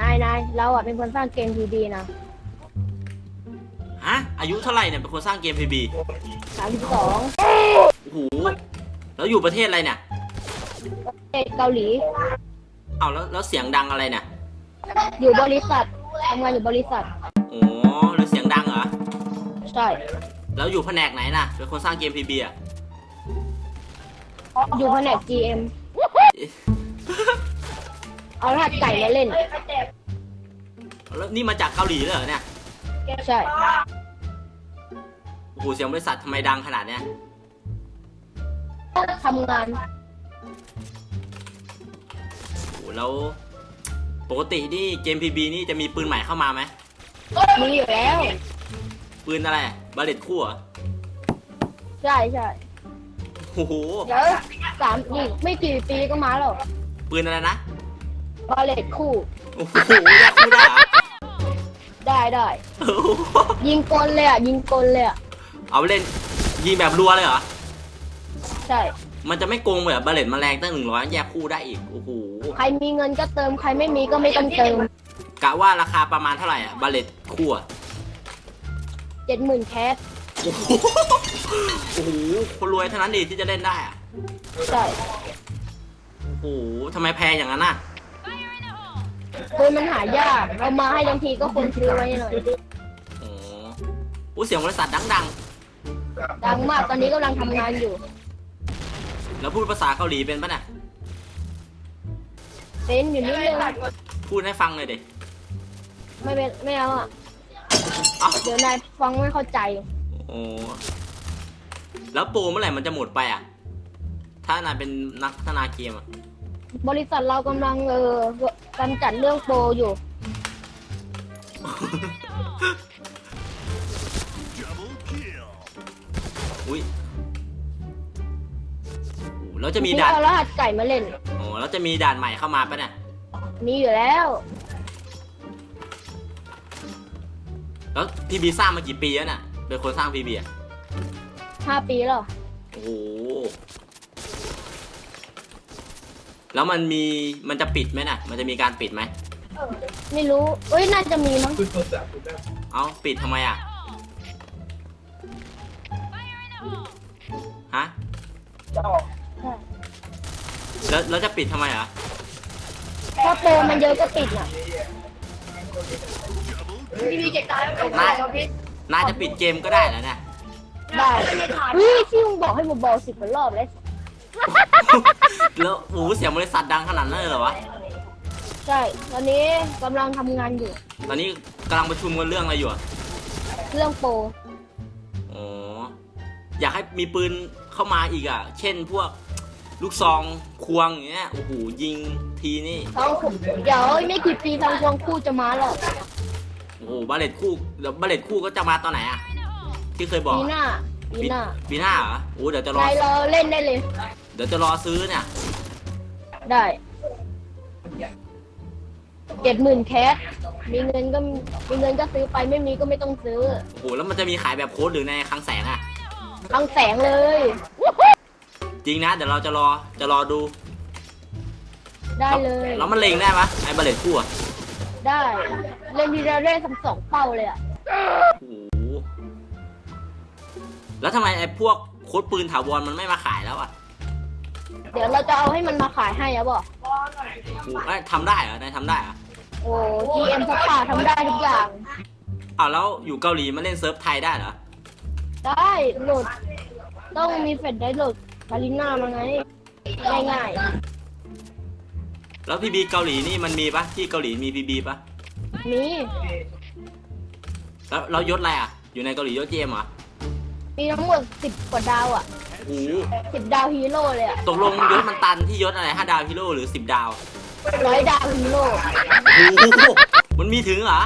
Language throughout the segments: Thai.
นายนายเราอะเป็นคนสร้างเกมทีดีนะฮะอายุเท่าไหร่เนี่ยเป็นคนสร้างเกม PB สามสิบสองโอ้โหแล้วอยู่ประเทศอะไรเนี่ยประเทศเกาหลีเอาแล้วแล้วเสียงดังอะไรเนี่ยอยู่บริษัททำงานอยู่บริษัทโอ้แล้วเสียงดังเหรอใช่แล้วอยู่แผนกไหนน่ะเป็นคนสร้างเกม PB อะอยู่แผนก GM เอารหัสไก่มาเล่น แล้วนี่มาจากเกาหลีเลยเหรอเนี่ย ใช่ โอ้โห เสียงบริษัททำไมดังขนาดเนี้ย ทำงาน โอ้โห แล้ว ปกตินี่เกม PB นี่จะมีปืนใหม่เข้ามาไหม มีอยู่แล้ว ปืนอะไรบาเลตคู่เหรอใช่ใช่โอ้โห เดี๋ยวสามอีกไม่กี่ปีก็มาแล้ว ปืนอะไรนะ บาเลตคู่ โอ้โหอยากคู่ได้เหรอได้ได้โอ้โหยิงกลเลยอะ ยิงกลเลยอะ เอาไปเล่นยิงแบบรัวเลยเหรอ ใช่ มันจะไม่โกงแบบบาเลตมาแรงตั้งหนึ่งร้อยแยกคู่ได้อีก โอ้โห ใครมีเงินก็เติม ใครไม่มีก็ไม่ต้องเติมกะว่าราคาประมาณเท่าไหร่อะบาเลตคู่อะเจ็ดหมื่นแคสโอ้โหโอ้โห คนรวยเท่านั้นดิที่จะเล่นได้อะใช่ โอ้โหทำไมแพงอย่างนั้นน่ะ ปืนมันหายาก เอามาให้ทันทีก็คนซื้อไว้หน่อยอ๋อโอ้เสียงบริษัทดังดังมาก ตอนนี้กำลังทำงานอยู่ ๆ แล้วพูดภาษาเกาหลีเป็นปะเนี่ยเป็นอยู่นิดนึงพูดให้ฟังเลยดิไม่เป็นไม่เอาอะ เอ้าเดี๋ยวนายฟังไม่เข้าใจ โอ้แล้วโปรเมื่อไหร่มันจะหมดไปอะถ้านายเป็นนักพัฒนาเกมอะ บริษัทเรากำลังเออกำจัดเรื่องโปรอยู่อุ้ยโอ้แล้วจะมีนี่ด่าน เอารหัสไก่มาเล่น โอ้แล้วจะมีด่านใหม่เข้ามาปะเนี่ย มีอยู่แล้ว แล้วพีบีสร้างมากี่ปีแล้วเนี่ยเป็นคนสร้างพีบีอะห้าปีแล้ว โอ้โห แล้วมันมีมันจะปิดไหมน่ะ มันจะมีการปิดไหมไม่รู้เอ้ยน่าจะมีมั้งเอ้าปิดทำไมอะฮะแล้วแล้วจะปิดทำไมอะถ้าโปรมันเยอะก็ปิดน่ะนายนายจะปิดเกมก็ได้แล้วเนี่ยได้เฮ้ยที่มึงบอกให้เบาๆสิบกว่ารอบแล้ว แล้วโอ้โหเสียงบริษัทดังขนาดนั้นเลยเหรอวะ ใช่ตอนนี้กำลังทำงานอยู่ ตอนนี้กำลังประชุมกันเรื่องอะไรอยู่อะเรื่องโปรอ๋อ อยากให้มีปืนเข้ามาอีกอะ เช่นพวกลูกซองควงอย่างเงี้ย โอ้โหยิงทีนี่ ทองคู่เดี๋ยวไม่กี่ปีทางควงคู่จะมาแล้วโอ้โหบาเลตคู่เดี๋ยวบาเลตคู่ก็จะมาตอนไหนอะ ที่เคยบอกปีอะหน้าปีหน้าปีหน้าเหรอโอ้เดี๋ยวจะรอนายเราเล่นได้เลย เดี๋ยวจะรอซื้อเนี่ย ได้เจ็ดหมื่นแคสมีเงินก็มีเงินก็ซื้อไปไม่มีก็ไม่ต้องซื้อโอ้โห แล้วมันจะมีขายแบบโค้ดหรือในคลังแสงอะทางแสงเลย จริงนะ เดี๋ยวเราจะรอ จะรอดูได้เลยแล้วมันเล็งได้ปะไอ้บาเลตคู่อะได้ เล่นทีละเล่นทั้งสองเป้าเลยอะโอ้โห แล้วทำไมไอ้พวกโค้ดปืนถาวรมันไม่มาขายแล้วอะ เดี๋ยวเราจะเอาให้มันมาขายให้อะบอกโอ้โหเอ้ยทำได้เหรอนายทำได้เหรอโอ้ GM พักป่าทำได้ทุกอย่าง อ้าวแล้วอยู่เกาหลีมาเล่นเซิร์ฟไทยได้เหรอได้โหลด ต้องมีเฟดได้โหลดคาริน่ามาไง ง่ายแล้วพีบีเกาหลีนี่มันมีปะที่เกาหลีมีพีบีปะๆมีแล้วเรายศอะไรอะอยู่ในเกาหลียศเจมเหรอมีทั้งหมดสิบกว่าดาวอะ โอ้โหสิบดาวฮีโร่เลยอะตกลงยศมันตันที่ยศอะไรห้าดาวฮีโร่หรือสิบดาวร้อยดาวฮีโร่โอ้โหมันมีถึงเหรอ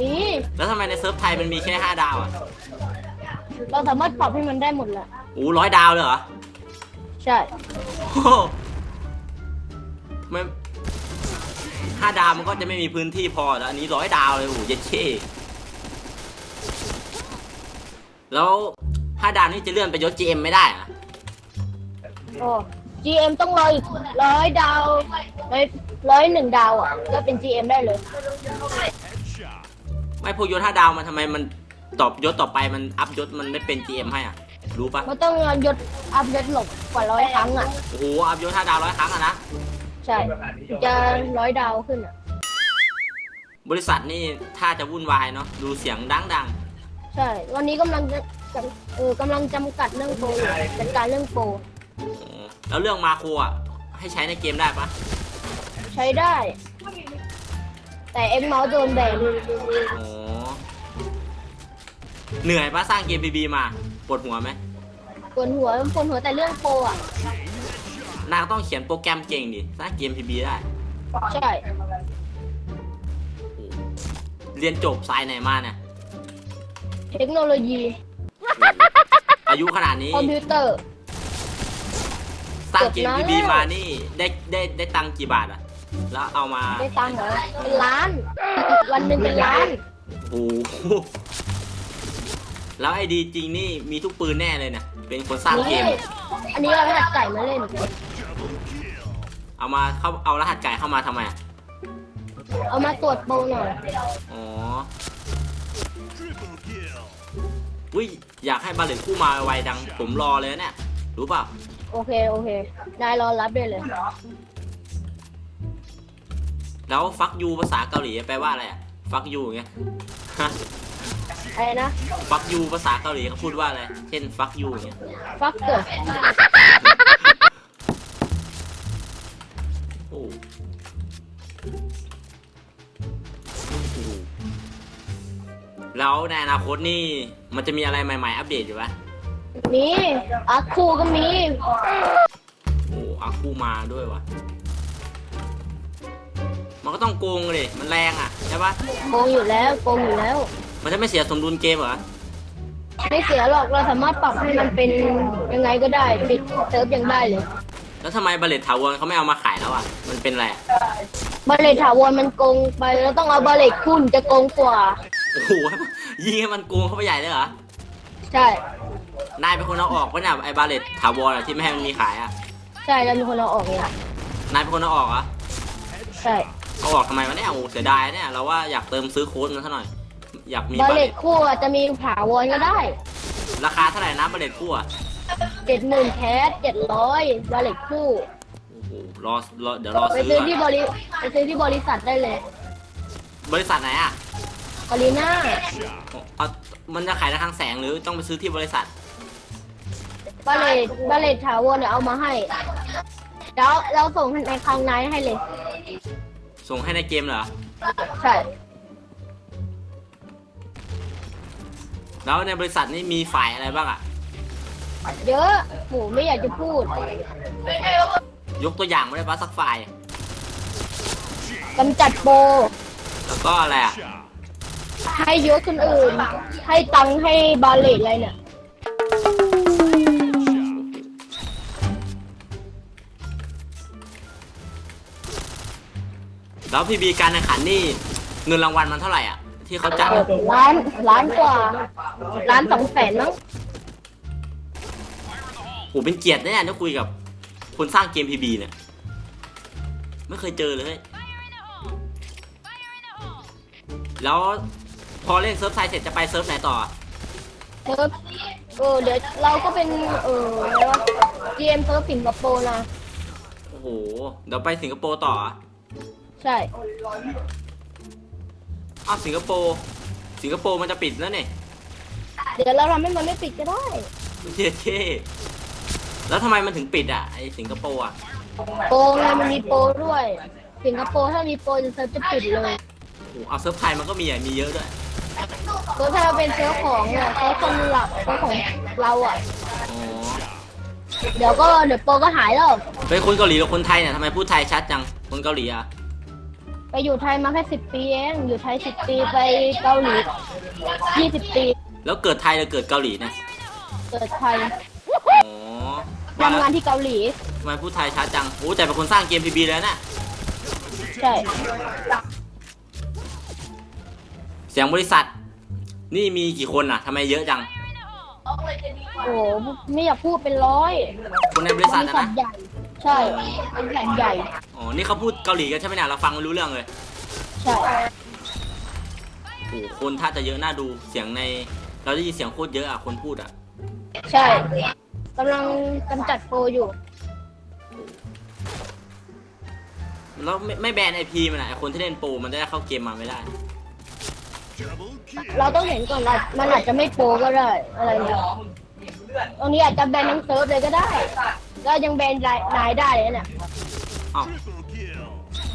มีแล้วทำไมในเซิร์ฟไทยมันมีแค่ห้าดาวอะเราสามารถปรับให้มันได้หมดแหละโอ้ร้อยดาวเลยเหรอใช่โอ้โหไม่ห้าดาวมันก็จะไม่มีพื้นที่พอแล้วอันนี้ร้อยดาวเลยโอ้โหเย็ดเช่แล้ว ห้าดาวนี่จะเลื่อนไปยศ GM ไม่ได้เหรอโอ้ GM ต้องรออีกร้อยดาวร้อยร้อยหนึ่งดาวอะ ก็เป็น GM ได้เลย ไม่พวกยศห้าดาวมันทำไมมันตอบยศต่อไปมันอัพยศมันไม่เป็น GM ให้อะ รู้ปะมันต้องยศอัพยศหลบกว่าร้อยครั้งอะ โอ้โหอัพยศห้าดาวร้อยครั้งอะนะ ใช่จะร้อยดาวขึ้นอะ บริษัทนี่ถ้าจะวุ่นวายเนาะดูเสียงดังดังใช่ วันนี้กำลังจะจะเออกำลังจำกัดเรื่องโปรอยู่จัดการเรื่องโปรๆอ๋อแล้วเรื่องมาโครอะ ให้ใช้ในเกมได้ปะใช้ได้ แต่เอ็มเมาส์โดนแบนอ๋อเหนื่อยปะสร้างเกมบีบีมาปวดหัวไหมปวดหัวปวดหัวแต่เรื่องโปรอะ นางต้องเขียนโปรแกรมเก่งดิสร้างเกมพีบีได้ใช่ โอ้โหเรียนจบสายไหนมาเนี่ยเทคโนโลยี อายุขนาดนี้ คอมพิวเตอร์สร้างเกมจบพีแล้วบีมานี่ได้ได้ได้ตังค์กี่บาทอะแล้วเอามาได้ตังค์เหรอเป็นล้าน วันหนึ่งเป็นล้าน โอ้โหแล้วไอดีจริงนี่มีทุกปืนแน่เลยเนี่ยเป็นคนสร้างเกนี่มอันนี้เราไปหัดไก่มาเล่น เอามาเข้าเอารหัสไก่เข้ามาทำไมอะเอามาตรวจโปรหน่อยอ๋อ อุ้ยอยากให้บาเลนคู่มาไวๆดัง ผมรอเลยนะเนี่ยรู้เปล่าโอเค โอเคนายรอรับได้เลย แล้วฟักยูภาษาเกาหลีแปลว่าอะไรอะฟักยูอย่างเงี้ยฮะอะไรนะ ฟักยูภาษาเกาหลีเขาพูดว่าอะไรเช่นฟักยูอย่างเงี้ยฟักเกิดโอ้ แล้วในอนาคตนี่มันจะมีอะไรใหม่ ๆ อัปเดตอยู่ปะมีอาคูก็มีโอ้อาคูมาด้วยวะมันก็ต้องโกงเลยมันแรงอะใช่ปะโกงอยู่แล้วโกงอยู่แล้ว มันจะไม่เสียสมดุลเกมเหรอไม่เสียหรอกเราสามารถปรับให้มันเป็นยังไงก็ได้ปิดเซิร์ฟยังได้เลย แล้วทำไมบาเลตถาวรเขาไม่เอามาขายแล้วอะ มันเป็นอะไรอะบาเลตถาวรมันโกงไปแล้วต้องเอาบาเลตคุณจะโกงกว่า โอ้โหยิงให้มันโกงเข้าไปใหญ่เลยเหรอ ใช่ นายเป็นคนเอาออกปะเนี่ยไอ้บาเลตถาวรอะที่ไม่ให้มันมีขายอะใช่แล้วมีคนเอาออกเนี่ยนายเป็นคนเอาออกเหรอะใช่เอาออกทำไมวะเนี่ยโอ้เสียดายเนี่ยเราว่าอยากเติมซื้อโค้ดมันซะหน่อย อยากมีบาบาเลเลตตคู่อาจจะมีถาวรก็ได้ราคาเท่าไหร่นะบาเลตคู่อะเจ็ดหมื่นแคสเจ็ดร้อยบาเลตคู่ โอ้โหรอรอเดี๋ยวรอไปซื้อซื้อก่อนที่บริไปซื้อที่บริษัทได้เลย บริษัทไหนอะ กาลีน่าเอามันจะขายในทางแสงหรือต้องไปซื้อที่บริษัท บาเลตบาเลตถาวรเนี่ยเอามาให้ แล้วเราส่งในคลังไนท์ให้เลย ส่งให้ในเกมเหรอ ใช่ แล้วในบริษัทนี่มีฝ่ายอะไรบ้างอะเยอะโหไม่อยากจะพูดยกตัวอย่างมาได้ปะสักฝ่ายกำจัดโปรแล้วก็อะไรอะ ให้ยศคนอื่น ให้ตังค์ให้บาเลตอะไรเนี่ย แล้วพีบีการแข่งขันนี่เงินรางวัลมันเท่าไหร่อะ ที่เขาจัดอะล้านล้านกว่า ล้านสองแสนมั้งโหเป็นเกียรตินะเนี่ยได้คุยกับคนสร้างเกมพีบีเนี่ย ไม่เคยเจอเลย แล้ว พอเล่นเซิร์ฟไทยเสร็จจะไปเซิร์ฟไหนต่อ เซิร์ฟเออเดี๋ยวเราก็เป็นเอออะไรวะ GM เซิร์ฟสิงคโปร์นะ โอ้โห เดี๋ยวไปสิงคโปร์ต่ออะใช่ อ้าวสิงคโปร์ สิงคโปร์มันจะปิดแล้วเนี่ยเดี๋ยวเราทำให้มันไม่ปิดก็ได้เท่เท่แล้วทำไมมันถึงปิดอะไอสิงคโปร์อะ โปรไงมันมีโปรด้วย สิงคโปร์ถ้ามีโปรจะเซิร์ฟจะปิดเลย โอ้โหเอาเซิร์ฟไทยมันก็มีอะมีเยอะด้วย เซิร์ฟถ้าเราเป็นเซิร์ฟของเนี่ยเซิร์ฟคนหลักเซิร์ฟของเราอะ อ๋อเดี๋ยวก็เดี๋ยวโปรก็หายแล้วเป็นคนเกาหลีหรือคนไทยเนี่ยทำไมพูดไทยชัดจัง คนเกาหลีอะ ไปอยู่ไทยมาแค่สิบปีเอง อยู่ไทยสิบปีไปเกาหลียี่สิบปี แล้วเกิดไทยหรือเกิดเกาหลีนะเกิดไทยอ๋อว่าทำงานที่เกาหลี ทำไมพูดไทยชัดจัง โอ้แต่เป็นคนสร้างเกมพีบีแล้วน่ะใช่ สียงบริษัท นี่มีกี่คนอะทำไมเยอะจัง โอ้โหไม่อยากพูดเป็นร้อยคนในบริษัทบอะริษัทนะ ใหญ่ ใช่บริษัทใหญ่ อ๋อ นี่เขาพูดเกาหลีกันใช่ไหมเนี่ยเราฟังไม่รู้เรื่องเลย ใช่ โอ้โหคนถ้าจะเยอะน่าดู เสียงใน เราได้ยินเสียงโคตรเยอะอะคนพูดอะใช่กำลังกำจัดโปรอยู่ แล้วไม่ไม่แบนไอพีมันอะไอคนที่เล่นโปรมันจะได้เข้าเกมมาไม่ได้ เราต้องเห็นก่อนว่ามันอาจจะไม่โปรก็ได้อะไรเนี่ยตรงนี้อาจจะแบนทั้งเซิร์ฟเลยก็ได้ ก็ยังแบนรายนายได้เลยเนี่ยอ้าว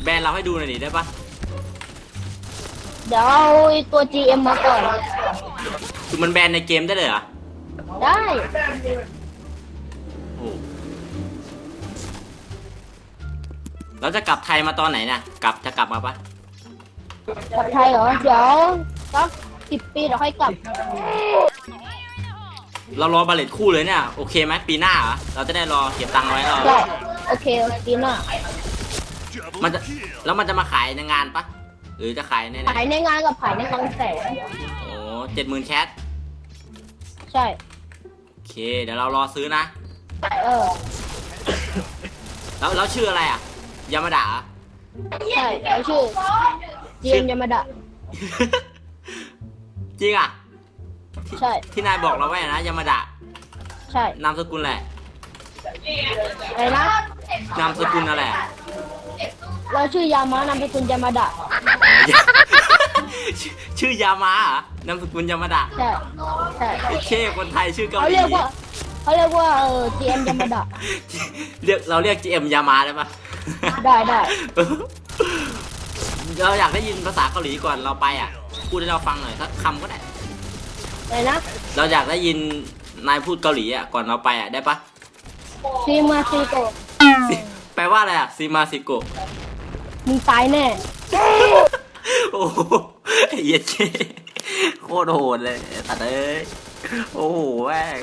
แบนเราให้ดูหน่อยดิได้ปะเดี๋ยวเอาไอ้ตัว GM มาก่อน คือมันแบนในเกมได้เลยเหรอได้โอ้เราจะกลับไทยมาตอนไหนน่ะกลับจะกลับมาปะ กลับไทยเหรอ เดี๋ยวสักสิบปีเดี๋ยวค่อยกลับ เรารอบาเลตคู่เลยเนี่ย โอเคไหมปีหน้าเหรอเราจะได้รอเก็บตังค์ไว้รอได้ โอเคปีหน้ามันจะแล้วมันจะมาขายในงานปะหรือจะขายในไหนขายในงานกับขายในกองแสงโอ้เจ็ดหมื่นแคทใช่ โอเค เดี๋ยวเรารอซื้อนะ เออ แล้วแล้วชื่ออะไรอะยามาดะใช่แล้วชื่อ GM ยามาดะ จริงอะ ใช่ ที่นายบอกเราไว้นะยามาดะใช่ นามสกุลแหละอะไรนะ นามสกุลอะไรอะเราชื่อยามะนามสกุลยามาดะ ชื่อชื่อยามาเหรอนามสกุลยามาดะใช่ ใช่โอเคคนไทยชื่อเกาเขาหลีเรียกว่าเขาเรียกว่าเออ GM ยามาดะ เรียกเราเรียก GM ยามาได้ปะ ได้ได้ เราอยากได้ยินภาษาเกาหลีก่อนเราไปอะ พูดให้เราฟังหน่อยสักคำก็ได้ อะไรนะเราอยากได้ยินนายพูดเกาหลีอะก่อนเราไปอะได้ปะซีมาซีโกะแปลว่าอะไรอะซีมาซิโกะมึงตายแน่ โอ้โหไอ้เหี้ยเจ๊โคตรโหดเลยตัดเอ้ยโอ้โหแม่ง